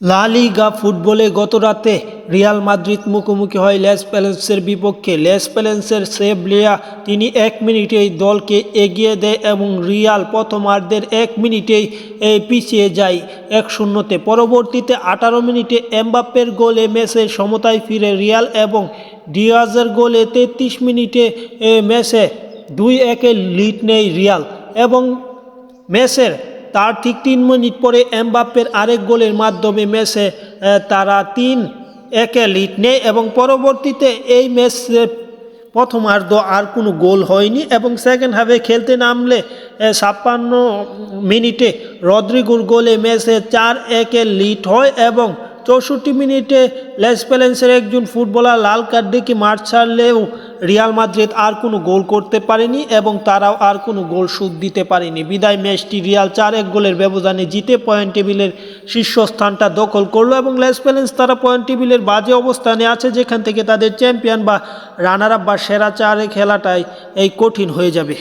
লা লিগা ফুটবলে গতরাতে রিয়াল মাদ্রিদ মুখোমুখি হয় লেস প্যালেন্সের বিপক্ষে। লেস প্যালেন্সের সেবলিয়া তিনি এক মিনিটেই দলকে এগিয়ে দেয় এবং রিয়াল প্রথমার্ধের এক মিনিটেই পিছিয়ে যায় এক শূন্যতে। পরবর্তীতে আঠারো মিনিটে এমবাপ্পের গোলে ম্যাচে সমতায় ফিরে রিয়াল এবং ডিয়াজের গোলে তেত্রিশ মিনিটে ম্যাচে দুই একে লিড নেয় রিয়াল এবং মেসের তার ঠিক তিন মিনিট পরে এমবাপ্পের আরেক গোলের মাধ্যমে মেসে তারা তিন একে লিড নেয় এবং পরবর্তীতে এই ম্যাচে প্রথমার্ধ আর কোনো গোল হয়নি এবং সেকেন্ড হাফে খেলতে নামলে ছাপ্পান্ন মিনিটে রদ্রিগুর গোলে ম্যাচে চার একে লিড হয় এবং চৌষট্টি মিনিটে লেস প্যালেন্সের একজন ফুটবলার লাল কার্ড দেখে মাঠ ছাড়লেও রিয়াল মাদ্রিদ আর কোনো গোল করতে পারেনি এবং তারাও আর কোনো গোল সুদ দিতে পারেনি। বিদায় ম্যাচটি রিয়াল চার এক গোলের ব্যবধানে জিতে পয়েন্ট টেবিলের শীর্ষস্থানটা দখল করল এবং লেস প্যালেন্স তারা পয়েন্ট টেবিলের বাজে অবস্থানে আছে, যেখান থেকে তাদের চ্যাম্পিয়ন বা রানার আপ বা সেরা চারে খেলাটাই এই কঠিন হয়ে যাবে।